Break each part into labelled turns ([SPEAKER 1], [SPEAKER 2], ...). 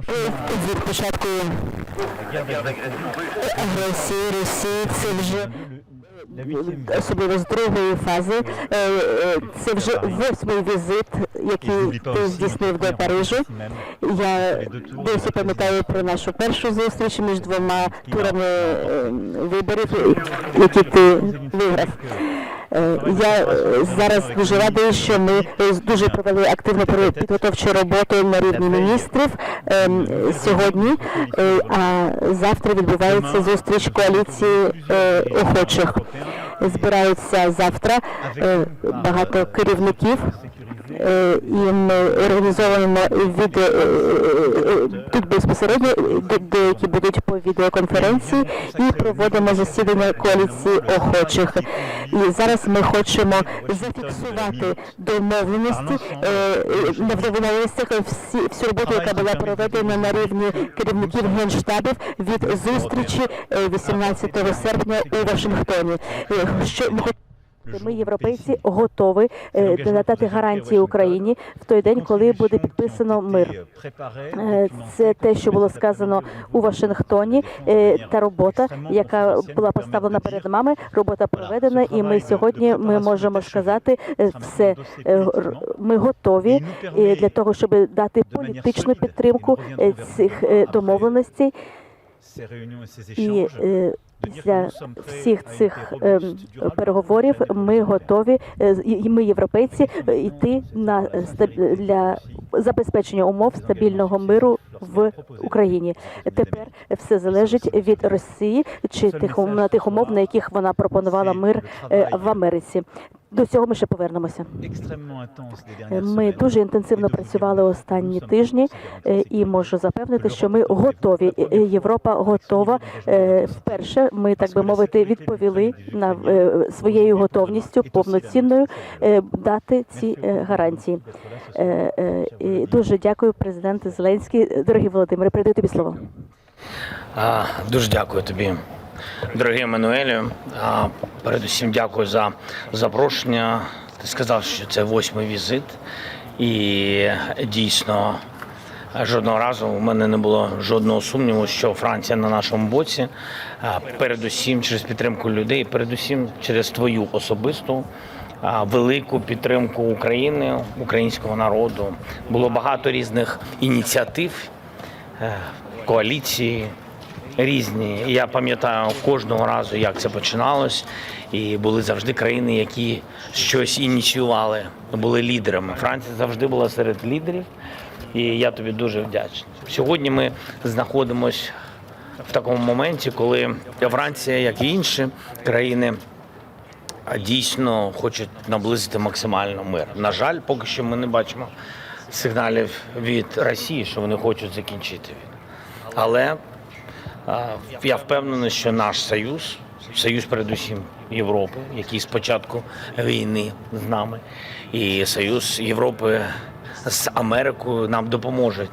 [SPEAKER 1] від початку агресії Росії це вже особливо з другої фази. е, е, Це вже восьмий візит, який ти здійснив до Парижу. Я досі пам'ятаю про нашу першу зустріч між двома турами е, виборів, які ти виграв. Е, Я е, зараз дуже радий, що ми е, дуже провели активну підготовчу роботу на рівні міністрів е, сьогодні, а завтра відбувається зустріч коаліції охочих. Збираються завтра багато керівників Е, і ми організовуємо відео е, е, тут безпосередньо де- деякі будуть по відеоконференції і проводимо засідання коаліції охочих. І зараз ми хочемо зафіксувати домовленості е, е, на домовленостях всі всю роботу, яка була проведена на рівні керівників генштабів від зустрічі е, 18 серпня у Вашингтоні. Е, Що ми ми, європейці, готові е, надати гарантії Україні в той день, коли буде підписано мир. Е, Це те, що було сказано у Вашингтоні. е, Та робота, яка була поставлена перед нами, робота проведена, і ми сьогодні ми можемо сказати е, все. е, Ми готові е, для того, щоб дати політичну підтримку е, цих е, домовленостей. І е, після всіх цих ем, переговорів ми готові, е, і ми, європейці, е, йти на е, для забезпечення умов стабільного миру в Україні. Тепер все залежить від Росії чи тих на тих умов, на яких вона пропонувала мир е, в Америці. До цього ми ще повернемося. Е, Ми дуже інтенсивно працювали останні тижні, е, і можу запевнити, що ми готові. Європа готова. Вперше ми, так би мовити, відповіли на е, своєю готовністю повноцінною дати ці гарантії. І Дуже дякую, президент Зеленський. Дорогі Володимире, передаю тобі слово.
[SPEAKER 2] А, Дуже дякую тобі, дорогий Еммануелю. Передусім дякую за запрошення. Ти сказав, що це восьмий візит, і дійсно жодного разу у мене не було жодного сумніву, що Франція на нашому боці. Передусім через підтримку людей, передусім через твою особисту. Велику підтримку України, українського народу було багато різних ініціатив, е, коаліції, різні. Я пам'ятаю кожного разу, як це починалось, і були завжди країни, які щось ініціювали, були лідерами. Франція завжди була серед лідерів, і я тобі дуже вдячний. Сьогодні ми знаходимося в такому моменті, коли Франція, як і інші країни, дійсно хочуть наблизити максимально мир. На жаль, поки що ми не бачимо сигналів від Росії, що вони хочуть закінчити війну. Але я впевнений, що наш союз, союз передусім Європи, який з початку війни з нами, і союз Європи з Америкою нам допоможуть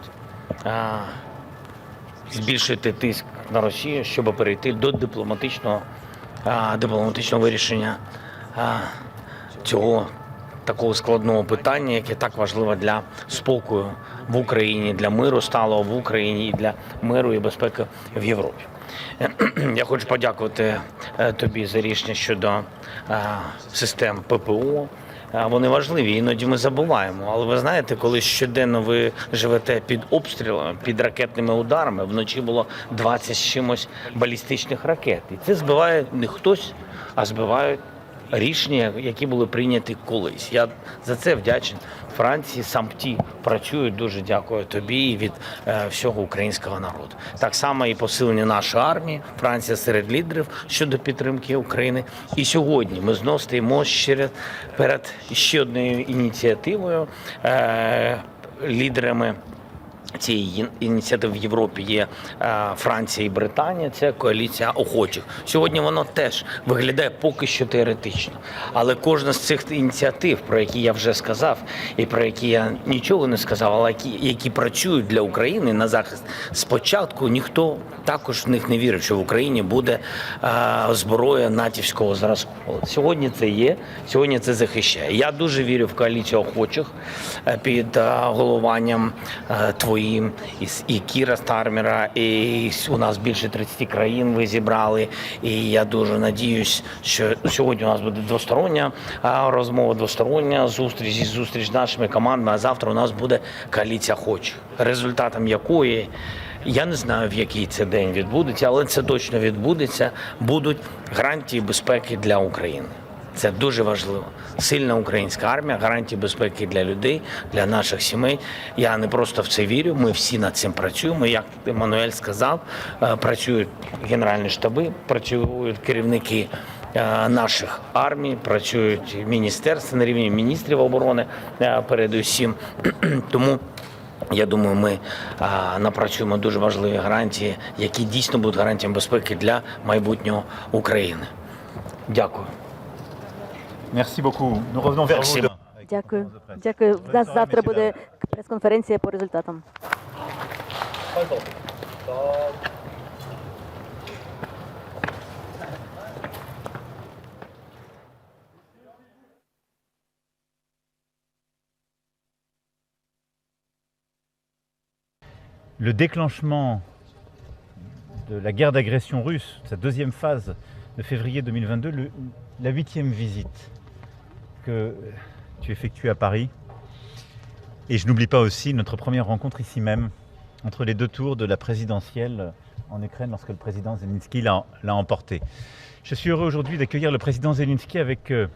[SPEAKER 2] збільшити тиск на Росію, щоб перейти до дипломатичного, дипломатичного вирішення цього такого складного питання, яке так важливо для спокою в Україні, для миру сталого в Україні і для миру і безпеки в Європі. Я хочу подякувати е, тобі за рішення щодо е, систем ППО. Е, Вони важливі, іноді ми забуваємо. Але ви знаєте, коли щоденно ви живете під обстрілами, під ракетними ударами, вночі було 20 з чимось балістичних ракет. І це збиває не хтось, а збивають рішення, які були прийняті колись. Я за це вдячний Франції. Сам ті працюють. Дуже дякую тобі і від е, всього українського народу. Так само і посилення нашої армії. Франція серед лідерів щодо підтримки України. І сьогодні ми знов стоїмо ще перед ще одною ініціативою. Е, лідерами цієї ініціативи в Європі є е, Франція і Британія. Це коаліція охочих. Сьогодні воно теж виглядає поки що теоретично. Але кожна з цих ініціатив, про які я вже сказав, і про які я нічого не сказав, але які, які працюють для України на захист, спочатку ніхто також в них не вірив, що в Україні буде е, зброя натівського зразку. Сьогодні це є, сьогодні це захищає. Я дуже вірю в коаліцію охочих е, під головуванням твоїх своїм, і, і Кіра Стармера, і у нас більше 30 країн ви зібрали. І я дуже надіюсь, що сьогодні у нас буде двостороння розмова, двостороння зустріч і зустріч з нашими командами. А завтра у нас буде коаліція хоч, результатом якої. Я не знаю, в який це день відбудеться, але це точно відбудеться. Будуть гарантії безпеки для України. Це дуже важливо. Сильна українська армія, гарантії безпеки для людей, для наших сімей. Я не просто в це вірю. Ми всі над цим працюємо. Як Еммануель сказав, е, працюють генеральні штаби, працюють керівники е, наших армій, працюють міністерства на рівні міністрів оборони е, передусім. Тому. Я думаю, ми напрацюємо дуже важливі гарантії, які дійсно будуть гарантіями безпеки для майбутнього України. Дякую.
[SPEAKER 3] Merci beaucoup. Nous revenons vers
[SPEAKER 2] Merci.
[SPEAKER 3] vous demain. avec une
[SPEAKER 1] Дякую.
[SPEAKER 3] conférence de presse.
[SPEAKER 1] Дякую. В
[SPEAKER 3] Bonne
[SPEAKER 1] нас
[SPEAKER 3] soirée,
[SPEAKER 1] завтра
[SPEAKER 3] messieurs,
[SPEAKER 1] буде
[SPEAKER 3] dames.
[SPEAKER 1] прес-конференція по результатам.
[SPEAKER 3] Le déclenchement de la guerre d'agression russe, sa deuxième phase de février 2022, le- la huitième visite que tu effectues à Paris. Et je n'oublie pas aussi notre première rencontre ici même, entre les deux tours de la présidentielle en Ukraine, lorsque le président Zelensky l'a emporté. Je suis heureux aujourd'hui d'accueillir le président Zelensky avec euh,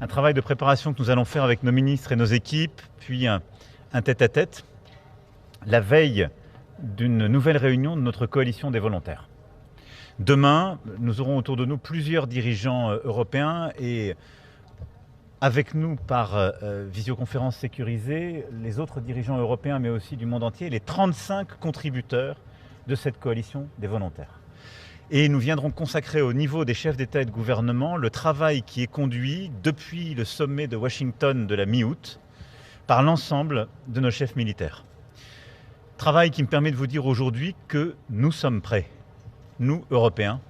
[SPEAKER 3] un travail de préparation que nous allons faire avec nos ministres et nos équipes, puis un tête-à-tête, la veille d'une nouvelle réunion de notre coalition des volontaires. Demain, nous aurons autour de nous plusieurs dirigeants euh, européens et avec nous par euh, euh, visioconférence sécurisée, les autres dirigeants européens mais aussi du monde entier, les 35 contributeurs de cette coalition des volontaires. Et nous viendrons consacrer au niveau des chefs d'État et de gouvernement le travail qui est conduit depuis le sommet de Washington de la mi-août par l'ensemble de nos chefs militaires. Travail qui me permet de vous dire aujourd'hui que nous sommes prêts, nous, Européens,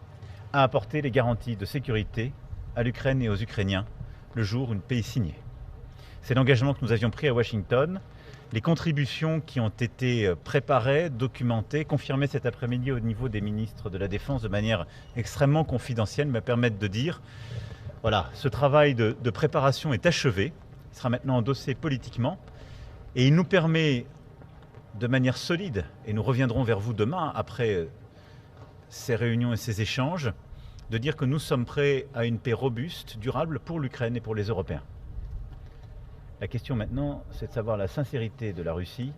[SPEAKER 3] à apporter les garanties de sécurité à l'Ukraine et aux Ukrainiens le jour où une paix est signée. C'est l'engagement que nous avions pris à Washington. Les contributions qui ont été euh, préparées, documentées, confirmées cet après-midi au niveau des ministres de la Défense de manière extrêmement confidentielle me permettent de dire, voilà, ce travail de, de préparation est achevé, il sera maintenant endossé politiquement, et il nous permet de manière solide, et nous reviendrons vers vous demain après euh, ces réunions et ces échanges, de dire que nous sommes prêts à une paix robuste, durable pour l'Ukraine et pour les Européens. La question maintenant, c'est de savoir la sincérité de la Russie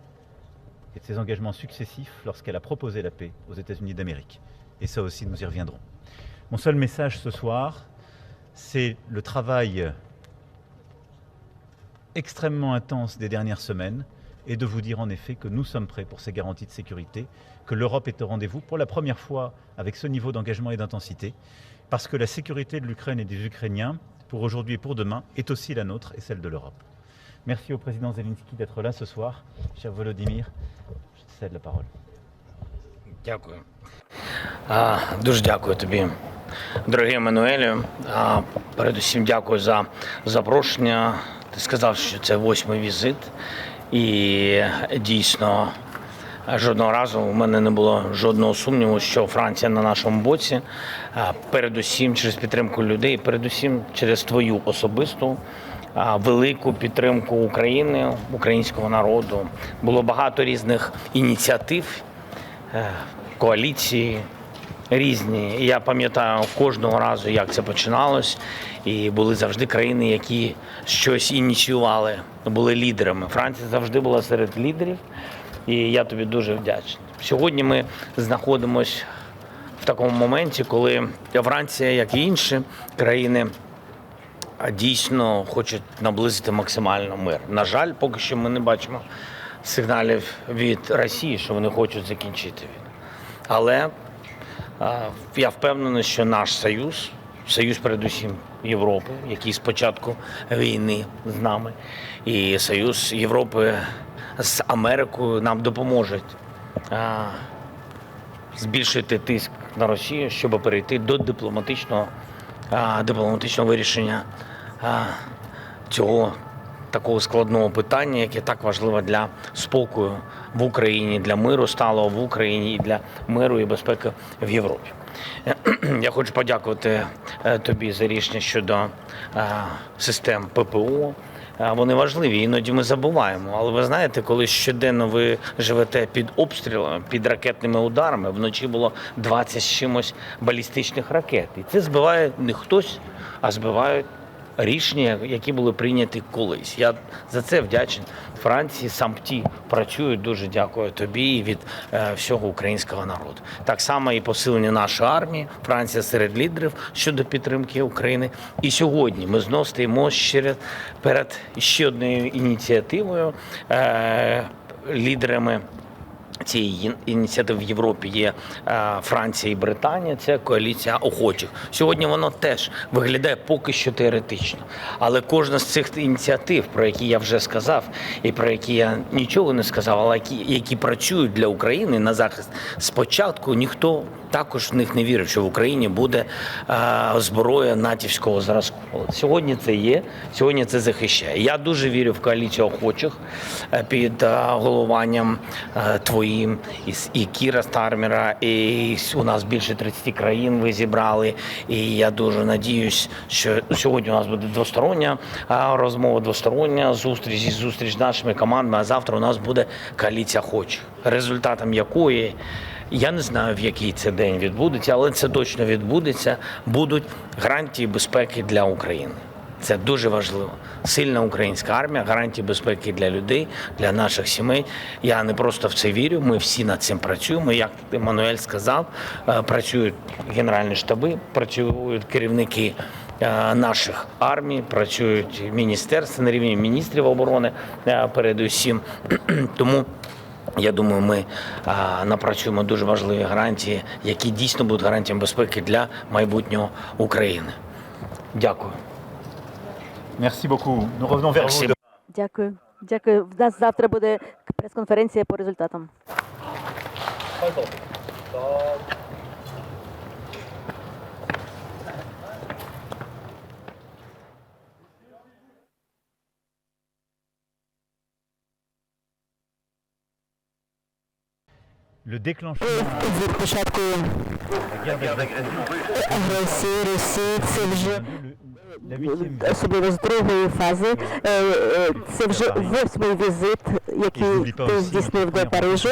[SPEAKER 3] et de ses engagements successifs lorsqu'elle a proposé la paix aux États-Unis d'Amérique. Et ça aussi, nous y reviendrons. Mon seul message ce soir, c'est le travail extrêmement intense des dernières semaines et de vous dire en effet que nous sommes prêts pour ces garanties de sécurité, que l'Europe est au rendez-vous pour la première fois avec ce niveau d'engagement et d'intensité, parce que la sécurité de l'Ukraine et des Ukrainiens, pour aujourd'hui et pour demain, est aussi la nôtre et celle de l'Europe. Merci au président Zelensky d'être là ce soir. Cher Volodymyr, je te cède la parole.
[SPEAKER 2] Дякую. А, дуже дякую тобі, дорогий Еммануелю. А, передусім дякую за запрошення. Ти сказав, що це восьмий візит. І дійсно жодного разу у мене не було жодного сумніву, що Франція на нашому боці. Передусім через підтримку людей, передусім через твою особисту велику підтримку України, українського народу. Було багато різних ініціатив е, коаліції різні. Я пам'ятаю кожного разу, як це починалось. І були завжди країни, які щось ініціювали, були лідерами. Франція завжди була серед лідерів, і я тобі дуже вдячний. Сьогодні ми знаходимося в такому моменті, коли Франція, як і інші країни, дійсно хочуть наблизити максимально мир. На жаль, поки що ми не бачимо сигналів від Росії, що вони хочуть закінчити війну. Але я впевнений, що наш союз, союз передусім Європи, який з початку війни з нами, і союз Європи з Америкою нам допоможуть збільшити тиск на Росію, щоб перейти до дипломатичного, дипломатичного вирішення цього такого складного питання, яке так важливо для спокою в Україні, для миру сталого в Україні і для миру і безпеки в Європі. Я хочу подякувати е, тобі за рішення щодо е, систем ППО. Е, Вони важливі, іноді ми забуваємо. Але ви знаєте, коли щоденно ви живете під обстрілами, під ракетними ударами, вночі було 20 з чимось балістичних ракет. І це збиває не хтось, а збивають рішення, які були прийняті колись. Я за це вдячний Франції. Сам ті працюють. Дуже дякую тобі і від е, всього українського народу. Так само і посилення нашої армії. Франція серед лідерів щодо підтримки України. І сьогодні ми знов стоїмо ще перед ще однією ініціативою. Е, лідерами цієї ініціативи в Європі є е, Франція і Британія. Це коаліція охочих. Сьогодні воно теж виглядає поки що теоретично. Але кожна з цих ініціатив, про які я вже сказав, і про які я нічого не сказав, але які, які працюють для України на захист, спочатку ніхто також в них не вірив, що в Україні буде е, зброя натівського зразку. Сьогодні це є, сьогодні це захищає. Я дуже вірю в коаліцію охочих е, під головуванням е, твоїм і, і Кіра Стармера, і у нас більше 30 країн ви зібрали. І я дуже надіюсь, що сьогодні у нас буде двостороння розмова, двостороння зустріч і зустріч з нашими командами. А завтра у нас буде коаліція охочих, результатом якої. Я не знаю, в який це день відбудеться, але це точно відбудеться. Будуть гарантії безпеки для України. Це дуже важливо. Сильна українська армія, гарантії безпеки для людей, для наших сімей. Я не просто в це вірю. Ми всі над цим працюємо. Як Еммануель сказав, е, працюють генеральні штаби, працюють керівники е, наших армій, працюють міністерства на рівні міністрів оборони е, передусім. Тому. Я думаю, ми напрацюємо дуже важливі гарантії, які дійсно будуть гарантіями безпеки для майбутнього України. Дякую.
[SPEAKER 3] Merci beaucoup. Nous revenons vers
[SPEAKER 2] Merci.
[SPEAKER 3] vous.
[SPEAKER 1] Дякую. Дякую. В нас завтра буде прес-конференція по результатам.
[SPEAKER 3] Le déclenchement
[SPEAKER 1] Від початку
[SPEAKER 3] de la guerre d'agression
[SPEAKER 1] агресії особливо з другої фази. е, е, Це вже восьмий візит, який ти здійснив до Парижу.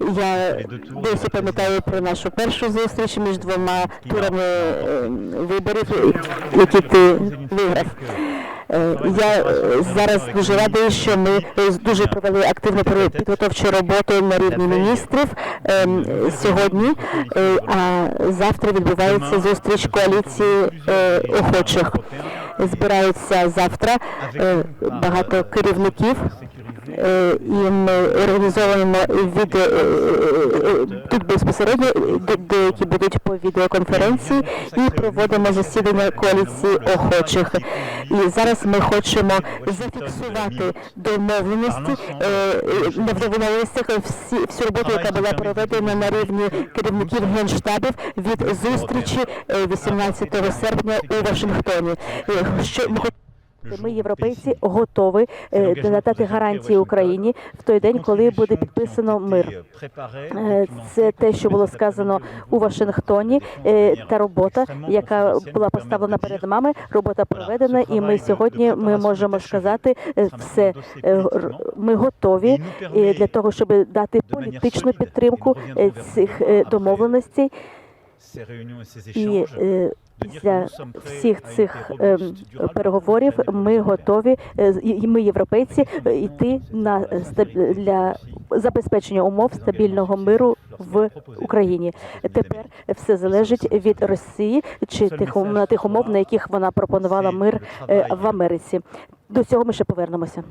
[SPEAKER 1] Я досі пам'ятаю про нашу першу зустріч між двома турами е, виборів, які ти виграв. Е, Я е, зараз дуже радий, що ми е, дуже провели активну підготовчу роботу на рівні міністрів е, сьогодні, а завтра відбувається зустріч коаліції охочих. Збираються завтра багато керівників Е, і ми організовуємо відео е, е, тут безпосередньо де- деякі будуть по відеоконференції і проводимо засідання коаліції охочих. І зараз ми хочемо зафіксувати домовленості на всі всю роботу, яка була проведена на рівні керівників генштабів від зустрічі е, 18 серпня у Вашингтоні. Що ми ми, європейці, готові е, надати гарантії Україні в той день, коли буде підписано мир. Е, Це те, що було сказано у Вашингтоні. е, Та робота, яка була поставлена перед нами, робота проведена, і ми сьогодні ми можемо сказати е, все. е, Ми готові е, для того, щоб дати політичну підтримку е, цих е, домовленостей. І е, після всіх цих ем, переговорів ми готові, е, і ми, європейці, е, йти на е, для забезпечення умов стабільного миру в Україні. Тепер все залежить від Росії чи тих на тих умов, на яких вона пропонувала мир е, в Америці. До цього ми ще повернемося.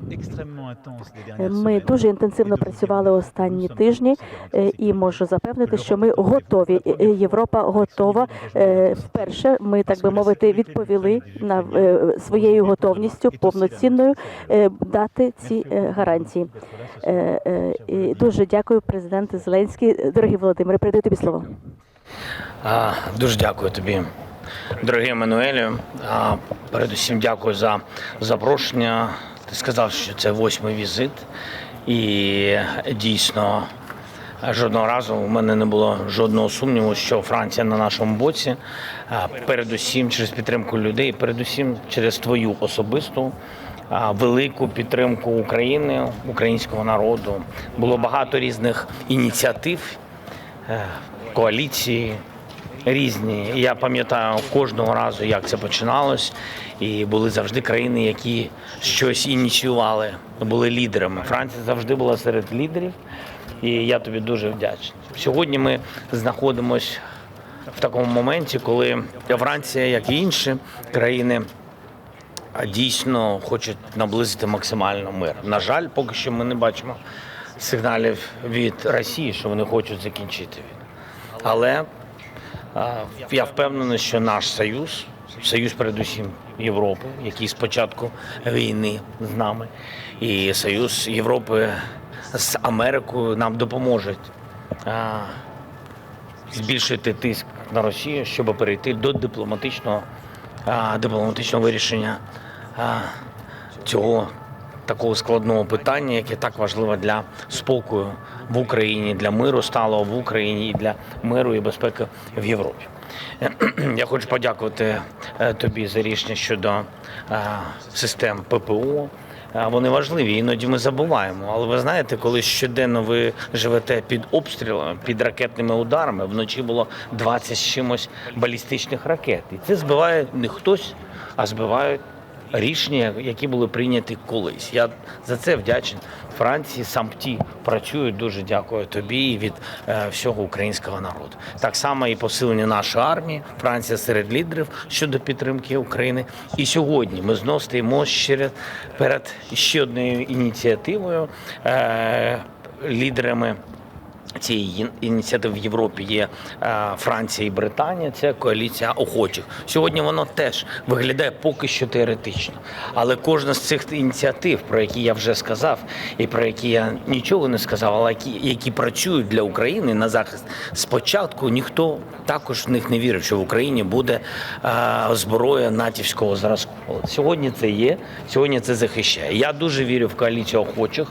[SPEAKER 1] Е, Ми дуже інтенсивно працювали останні тижні, е, і можу запевнити, що ми готові. Е, Європа готова. Вперше ми, так би мовити, відповіли на своєю готовністю повноцінною дати ці гарантії. І Дуже дякую, президент Зеленський. Дорогі Володимире, передаю тобі слово.
[SPEAKER 2] А, Дуже дякую тобі, дорогий Еммануелю. Передусім дякую за запрошення. Ти Ти сказав, що це восьмий візит, і дійсно жодного разу у мене не було жодного сумніву, що Франція на нашому боці. Передусім через підтримку людей, передусім через твою особисту велику підтримку України, українського народу. Було багато різних ініціатив, е, коаліції різні. Я пам'ятаю кожного разу, як це починалось. І були завжди країни, які щось ініціювали, були лідерами. Франція завжди була серед лідерів, і я тобі дуже вдячний. Сьогодні ми знаходимося в такому моменті, коли Франція, як і інші країни, дійсно хочуть наблизити максимально мир. На жаль, поки що ми не бачимо сигналів від Росії, що вони хочуть закінчити війну. Але я впевнений, що наш союз, союз передусім Європи, який з початку війни з нами, і союз Європи з Америкою нам допоможуть збільшити тиск на Росію, щоб перейти до дипломатичного, дипломатичного вирішення цього такого складного питання, яке так важливо для спокою в Україні, для миру сталого в Україні і для миру і безпеки в Європі. Я хочу подякувати е, тобі за рішення щодо е, систем ППО. Е, Вони важливі, іноді ми забуваємо. Але ви знаєте, коли щоденно ви живете під обстрілами, під ракетними ударами, вночі було 20 з чимось балістичних ракет. І це збиває не хтось, а збивають рішення, які були прийняті колись. Я за це вдячний Франції. Сампті працюють. Дуже дякую тобі і від е, всього українського народу. Так само і посилення нашої армії. Франція серед лідерів щодо підтримки України. І сьогодні ми знов стоїмо перед ще однією ініціативою. Е, лідерами цієї ініціативи в Європі є е, Франція і Британія. Це коаліція охочих. Сьогодні воно теж виглядає поки що теоретично. Але кожна з цих ініціатив, про які я вже сказав, і про які я нічого не сказав, але які, які працюють для України на захист, спочатку ніхто також в них не вірив, що в Україні буде е, зброя натівського зразку. Сьогодні це є, сьогодні це захищає. Я дуже вірю в коаліцію охочих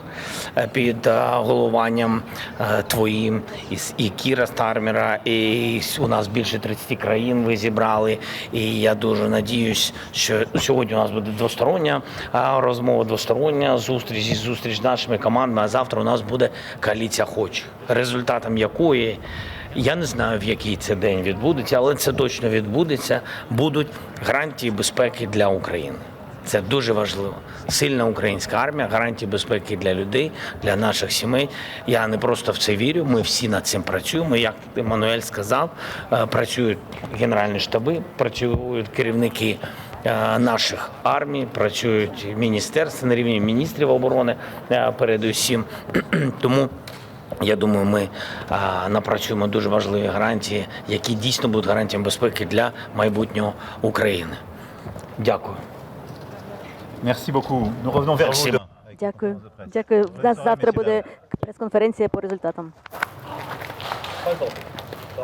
[SPEAKER 2] е, під головуванням е, твоїм і, і Кіра Стармера, і у нас більше 30 країн ви зібрали. І я дуже надіюсь, що сьогодні у нас буде двостороння розмова, двостороння зустріч із зустріч з нашими командами. А завтра у нас буде коаліція охочих, результатом якої. Я не знаю, в який це день відбудеться, але це точно відбудеться. Будуть гарантії безпеки для України. Це дуже важливо. Сильна українська армія, гарантії безпеки для людей, для наших сімей. Я не просто в це вірю. Ми всі над цим працюємо. Як Еммануель сказав, е, працюють генеральні штаби, працюють керівники е, наших армій, працюють міністерства на рівні міністрів оборони е, передусім. Тому. Я думаю, ми напрацюємо дуже важливі гарантії, які дійсно будуть гарантіями безпеки для майбутнього України. Дякую.
[SPEAKER 3] Merci beaucoup. Nous revenons vers
[SPEAKER 2] Merci.
[SPEAKER 3] vous demain. avec la
[SPEAKER 1] Дякую.
[SPEAKER 3] conférence de presse.
[SPEAKER 1] Дякую. В
[SPEAKER 3] Bonne
[SPEAKER 1] нас
[SPEAKER 3] soirée,
[SPEAKER 1] завтра
[SPEAKER 3] messieurs,
[SPEAKER 1] буде
[SPEAKER 3] dames.
[SPEAKER 1] прес-конференція по результатам.
[SPEAKER 4] Très bon. Ça,